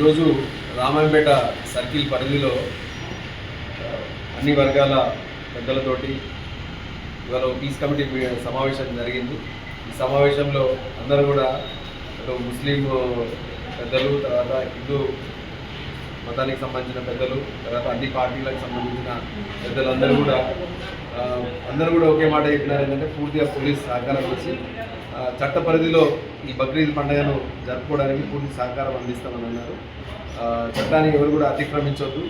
ఈరోజు రామాయంపేట సర్కిల్ పరిధిలో అన్ని వర్గాల పెద్దలతోటి ఇవాళ పీస్ కమిటీ సమావేశం జరిగింది. ఈ సమావేశంలో అందరూ కూడా ముస్లిం పెద్దలు తర్వాత హిందూ మతానికి సంబంధించిన పెద్దలు తర్వాత అన్ని పార్టీలకు సంబంధించిన పెద్దలందరూ కూడా అందరూ కూడా ఒకే మాట చెప్పినారు ఏంటంటే పూర్తిగా పోలీస్ సహకారం వచ్చి చట్ట పరిధిలో ఈ బక్రీద్ పండుగను జరుపుకోవడానికి పూర్తి సహకారం అందిస్తామని అన్నారు. చట్టాన్ని ఎవరు కూడా అతిక్రమించవద్దు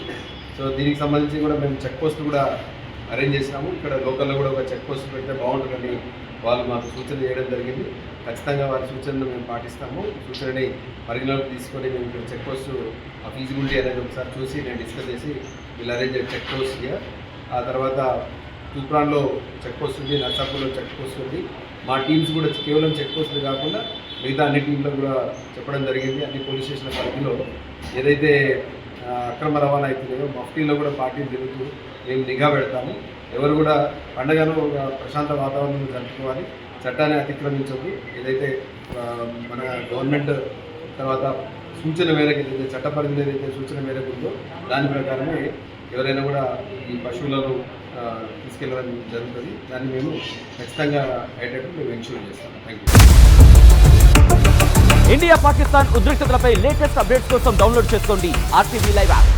సో దీనికి సంబంధించి కూడా మేము చెక్ పోస్ట్ కూడా అరేంజ్ చేసినాము. ఇక్కడ లోకల్లో కూడా ఒక చెక్ పోస్ట్ పెడితే బాగుంటుందని వాళ్ళు మాకు సూచన చేయడం జరిగింది. ఖచ్చితంగా వారి సూచనను మేము పాటిస్తాము. సూచనని పరిగణలోకి తీసుకొని మేము ఇక్కడ చెక్ పోస్ట్ ఆ ఫీజిబిలిటీ అనేది ఒకసారి చూసి నేను డిస్కస్ చేసి వీళ్ళు అరేంజ్ చెక్ పోస్ట్ ఆ తర్వాత తూప్రాన్లో చెక్ పోస్ట్ ఉంది నర్సాపూర్లో చెక్ పోస్ట్ ఉంది. మా టీమ్స్ కూడా కేవలం చెక్ పోస్టులు కాకుండా మిగతా అన్ని టీంలో కూడా చెప్పడం జరిగింది. అన్ని పోలీస్ స్టేషన్ల పరిధిలో ఏదైతే అక్రమ రవాణా అవుతున్నాయో మఫ్టీలో కూడా పార్టీ తిరుగుతూ మేము నిఘా పెడతాము. ఎవరు కూడా పండగను ఒక ప్రశాంత వాతావరణం జరుపుకోవాలి. చట్టాన్ని అతిక్రమించదు ఏదైతే మన గవర్నమెంట్ తర్వాత సూచన మేరకు ఏదైతే చట్ట పరిధిలో ఏదైతే సూచన మేరకు ఉందో దాని ప్రకారమే ఎవరైనా కూడా ఈ పశువులను తీసుకెళ్ళడం జరుగుతుంది. దాన్ని మేము ఖచ్చితంగా అయ్యేటట్టు మేము ఎన్షూర్ చేస్తాం. థ్యాంక్ యూ ఇండియా పాకిస్తాన్ ఉద్రిక్తతలపై లేటెస్ట్ అప్డేట్స్ కోసం డౌన్లోడ్ చేసుకోండి ఆర్టీవీ లైవ్ యాప్.